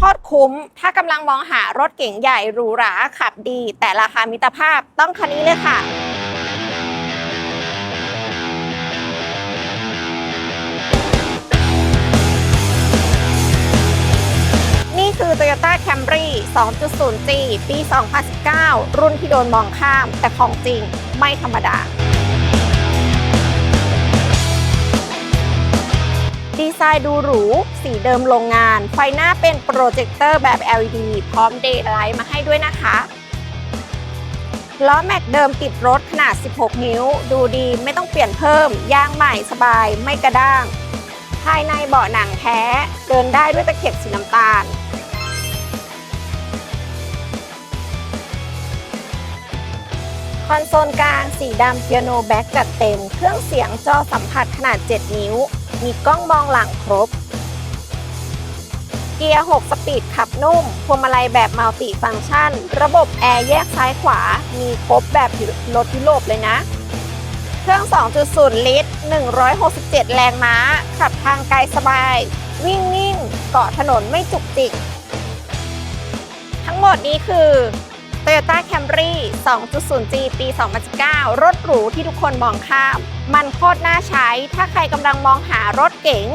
คตคุ้ม ถ้ากำลังมองหารถเก๋งใหญ่หรูหราขับดี แต่ราคามิตรภาพต้องคันนี้เลยค่ะนี่คือ Toyota Camry 2.0G ปี 2019 รุ่นที่โดนมองข้าม แต่ของจริงไม่ธรรมดา ไซน์ดูหรู สีเดิมโรงงาน ไฟหน้าเป็นโปรเจคเตอร์แบบ LED พร้อม Daylight มาให้ด้วยนะคะล้อแม็กเดิมติดรถขนาด 16 นิ้ว ดูดีไม่ต้องเปลี่ยนเพิ่ม ยางใหม่สบายไม่กระด้าง ภายในเบาะหนังแท้ เดินได้ด้วยตะเข็บสีน้ำตาล คอนโซลกลางสีดำเปียโนแบ็กจัดเต็ม เครื่องเสียงจอสัมผัสขนาด 7 นิ้ว มีกล้องมองหลังครบ เกียร์ 6 สปีดขับนุ่ม พวงมาลัยแบบมัลติฟังก์ชัน ระบบแอร์แยกซ้ายขวา มีครบแบบรถยุโรปเลยนะ เครื่อง 2.0 ลิตร 167 แรงม้า ขับทางไกลสบาย วิ่งนิ่ง เกาะถนนไม่จุกจิก ทั้งหมดนี้คือ Toyota Camry 2.0G ปี 2019 รถหรูที่ทุกคนมองข้าม มันโคตรน่าใช้ ถ้าใครกำลังมองหารถเก๋ง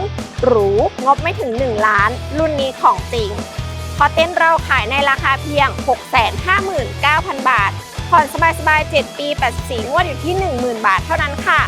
หรูงบไม่ถึง 1 ล้าน รุ่นนี้ของจริงพอเต้นเราขายในราคาเพียง 659,000 บาท ผ่อนสบายๆ 7 ปี 84 งวดอยู่ที่ 10,000 บาทเท่านั้นค่ะ